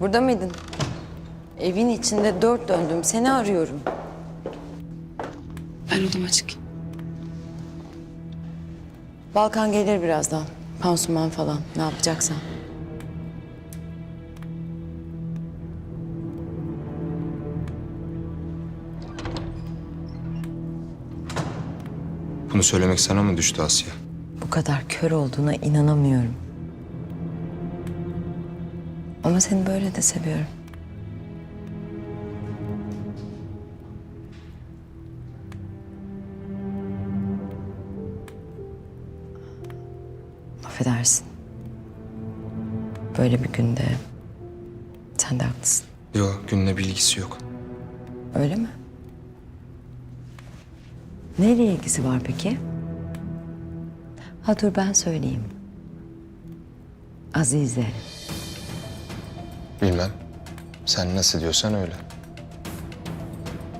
Burada mıydın? Evin içinde dört döndüm. Seni arıyorum. Ben odama çıkayım. Balkan gelir birazdan. Pansuman falan. Ne yapacaksan. Bunu söylemek sana mı düştü Asya? Bu kadar kör olduğuna inanamıyorum. Ama seni böyle de seviyorum. Affedersin. Böyle bir günde sen de haklısın. Yok, günle bilgisi yok. Öyle mi? Neyle ilgisi var peki? Ha dur ben söyleyeyim. Azize. Bilmem. Sen nasıl diyorsan öyle.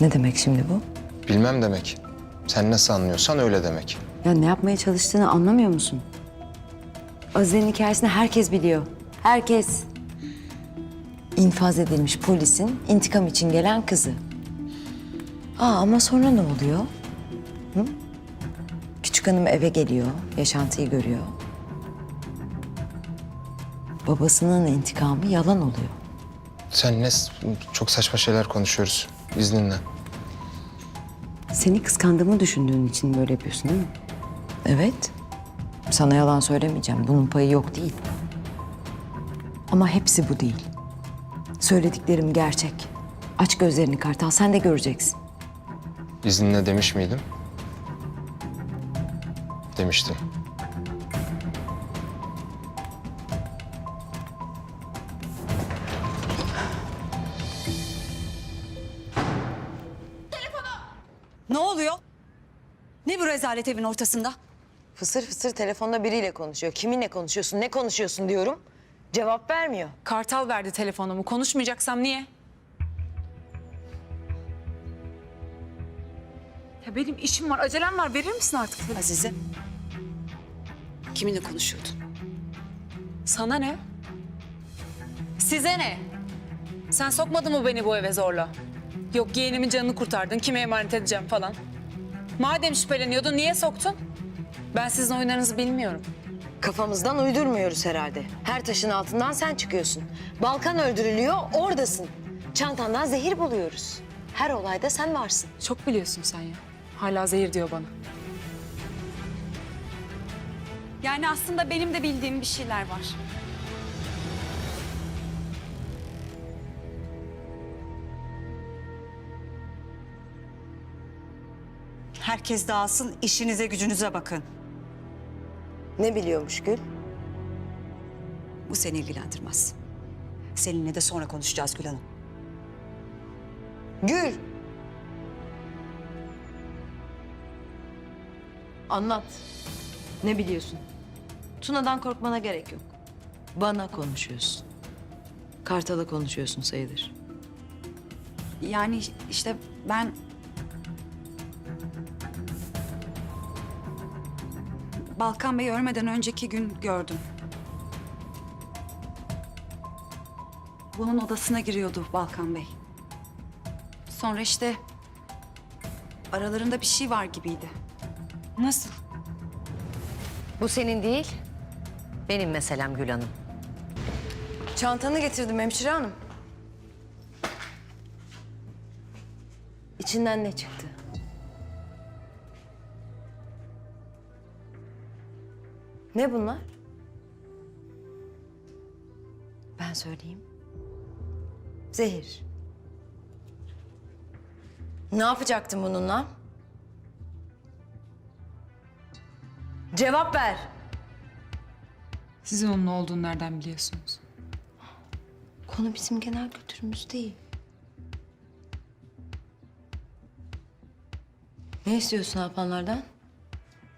Ne demek şimdi bu? Bilmem demek. Sen nasıl anlıyorsan öyle demek. Ya ne yapmaya çalıştığını anlamıyor musun? Azize'nin hikayesini herkes biliyor. Herkes. İnfaz edilmiş polisin intikam için gelen kızı. Aa ama sonra ne oluyor? Hı? Küçük hanım eve geliyor, yaşantıyı görüyor. Babasının intikamı yalan oluyor. Sen ne çok saçma şeyler konuşuyoruz. İzninle. Seni kıskandığımı düşündüğün için böyle yapıyorsun değil mi? Evet. Sana yalan söylemeyeceğim. Bunun payı yok değil. Ama hepsi bu değil. Söylediklerim gerçek. Aç gözlerini Kartal, sen de göreceksin. İzninle demiş miydim? Demiştim. Rezalet evin ortasında? Fısır fısır telefonda biriyle konuşuyor. Kiminle konuşuyorsun, ne konuşuyorsun diyorum. Cevap vermiyor. Kartal verdi telefonumu. Konuşmayacaksam niye? Ya benim işim var, acelem var. Verir misin artık? telefonu? Azize. Kiminle konuşuyordun? Sana ne? Size ne? Sen sokmadın mı beni bu eve zorla? Yok yeğenimin canını kurtardın, kime emanet edeceğim falan. Madem şüpheleniyordun niye soktun? Ben sizin oyunlarınızı bilmiyorum. Kafamızdan uydurmuyoruz herhalde. Her taşın altından sen çıkıyorsun. Balkan öldürülüyor, oradasın. Çantandan zehir buluyoruz. Her olayda sen varsın. Çok biliyorsun sen ya. Hala zehir diyor bana. Yani aslında benim de bildiğim bir şeyler var. Herkes dağılsın, işinize gücünüze bakın. Ne biliyormuş Gül? Bu seni ilgilendirmez. Seninle de sonra konuşacağız Gül Hanım. Gül! Anlat. Ne biliyorsun? Tuna'dan korkmana gerek yok. Bana konuşuyorsun. Kartal'a konuşuyorsun sayılır. Yani işte ben... Balkan Bey ölmeden önceki gün gördüm. Bunun odasına giriyordu Balkan Bey. Sonra işte aralarında bir şey var gibiydi. Nasıl? Bu senin değil, benim meselem Gül Hanım. Çantanı getirdim hemşire hanım. İçinden ne çıktı? Ne bunlar? Ben söyleyeyim. Zehir. Ne yapacaktın bununla? Cevap ver. Sizin onun olduğunu nereden biliyorsunuz? Konu bizim genel kültürümüz değil. Ne istiyorsun Alpanlardan?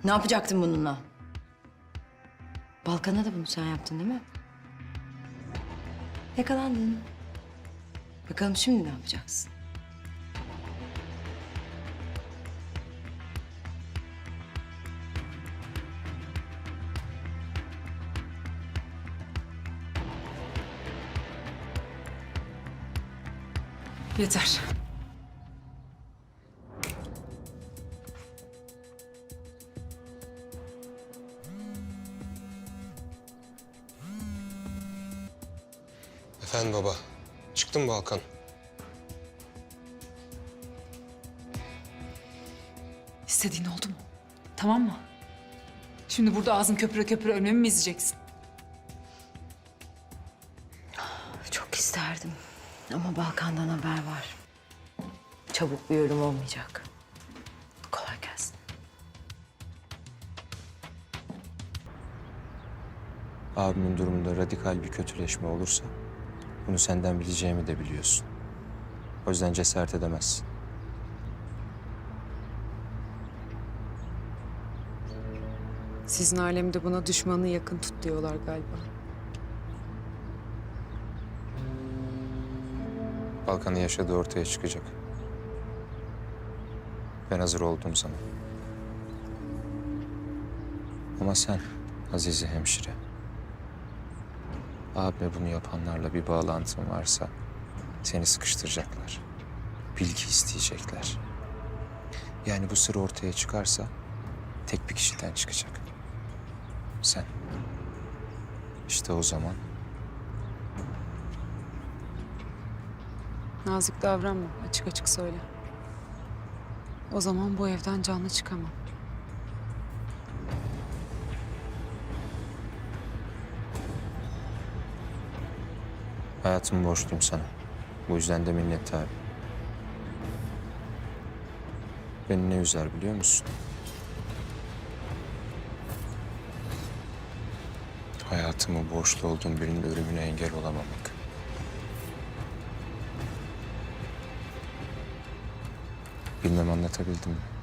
Ne yapacaktın bununla? Balkan'a da bunu sen yaptın değil mi? Yakalandın. Bakalım şimdi ne yapacaksın? Yeter. Efendim baba. Çıktın mı Balkan? İstediğin oldu mu? Tamam mı? Şimdi burada ağzın köpüre köpüre ölmemi mi izleyeceksin? Çok isterdim. Ama Balkan'dan haber var. Çabuk bir ölüm olmayacak. Kolay gelsin. Abimin durumunda radikal bir kötüleşme olursa bunu senden bileceğimi de biliyorsun. O yüzden cesaret edemezsin. Sizin alemde buna düşmanı yakın tut diyorlar galiba. Balkan'ın yaşadığı ortaya çıkacak. Ben hazır oldum sana. Ama sen Azize hemşire. Abime bunu yapanlarla bir bağlantın varsa seni sıkıştıracaklar. Bilgi isteyecekler. Yani bu sır ortaya çıkarsa tek bir kişiden çıkacak. Sen. İşte o zaman Nazik davranma. Açık açık söyle. O zaman bu evden canlı çıkamam. Hayatımı borçluyum sana. Bu yüzden de minnettarım. Beni ne üzer biliyor musun? Hayatımı borçlu olduğum birinin ölümüne engel olamamak. Bilmem anlatabildim mi?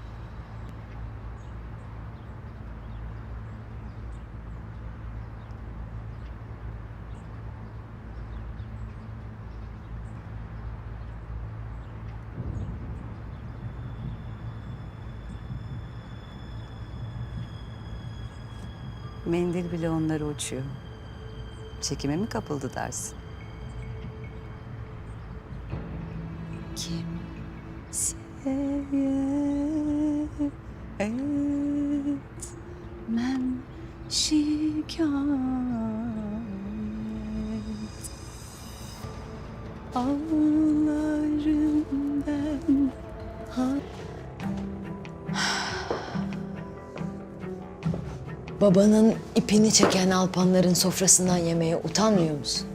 Mendil bile onları uçuyor. Çekime mi kapıldı dersin? Kim etmem şikayet Ağlarım ben Babanın ipini çeken alpanların sofrasından yemeye utanmıyor musun?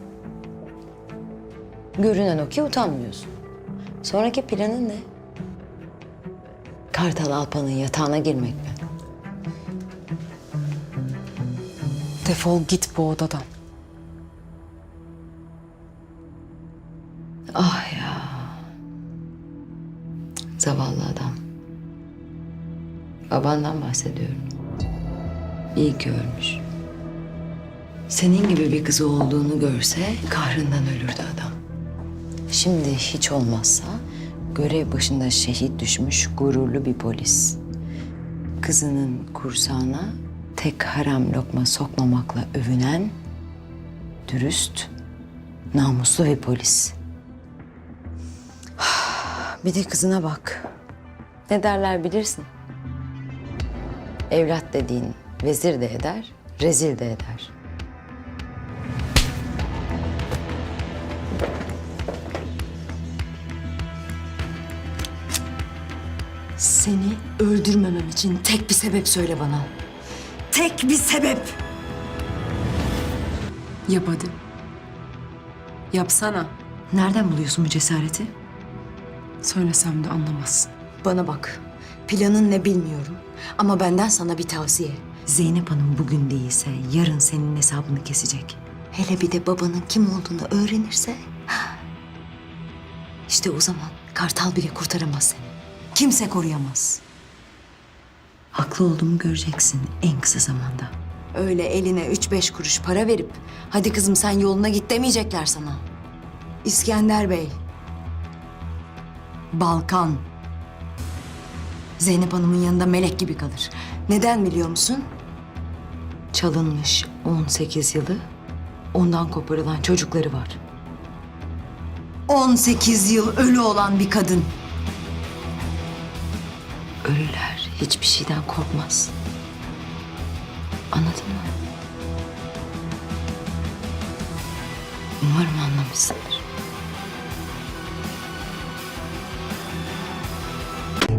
Görünen o ki utanmıyorsun. Sonraki planın ne? Kartal Alpan'ın yatağına girmek mi? Defol git bu odadan. Ah ya. Zavallı adam. Babandan bahsediyorum. İyi ki ölmüş. Senin gibi bir kızı olduğunu görse kahrından ölürdü adam. Şimdi hiç olmazsa görev başında şehit düşmüş gururlu bir polis. Kızının kursağına tek haram lokma sokmamakla övünen dürüst, namuslu bir polis. Bir de kızına bak. Ne derler bilirsin. Evlat dediğin vezir de eder, rezil de eder. Seni öldürmemem için tek bir sebep söyle bana. Tek bir sebep. Yap hadi. Yapsana. Nereden buluyorsun bu cesareti? Söylesem de anlamazsın. Bana bak. Planın ne bilmiyorum. Ama benden sana bir tavsiye. Zeynep Hanım bugün değilse yarın senin hesabını kesecek. Hele bir de babanın kim olduğunu öğrenirse... işte o zaman Kartal bile kurtaramaz seni. Kimse koruyamaz. Haklı olduğumu göreceksin en kısa zamanda. Öyle eline üç beş kuruş para verip... ...hadi kızım sen yoluna git demeyecekler sana. İskender Bey. Balkan. Zeynep Hanım'ın yanında melek gibi kalır. Neden biliyor musun? Çalınmış 18 yılı, ondan koparılan çocukları var. 18 yıl ölü olan bir kadın. Ölüler hiçbir şeyden korkmaz. Anladın mı? Umarım anlamışsındır.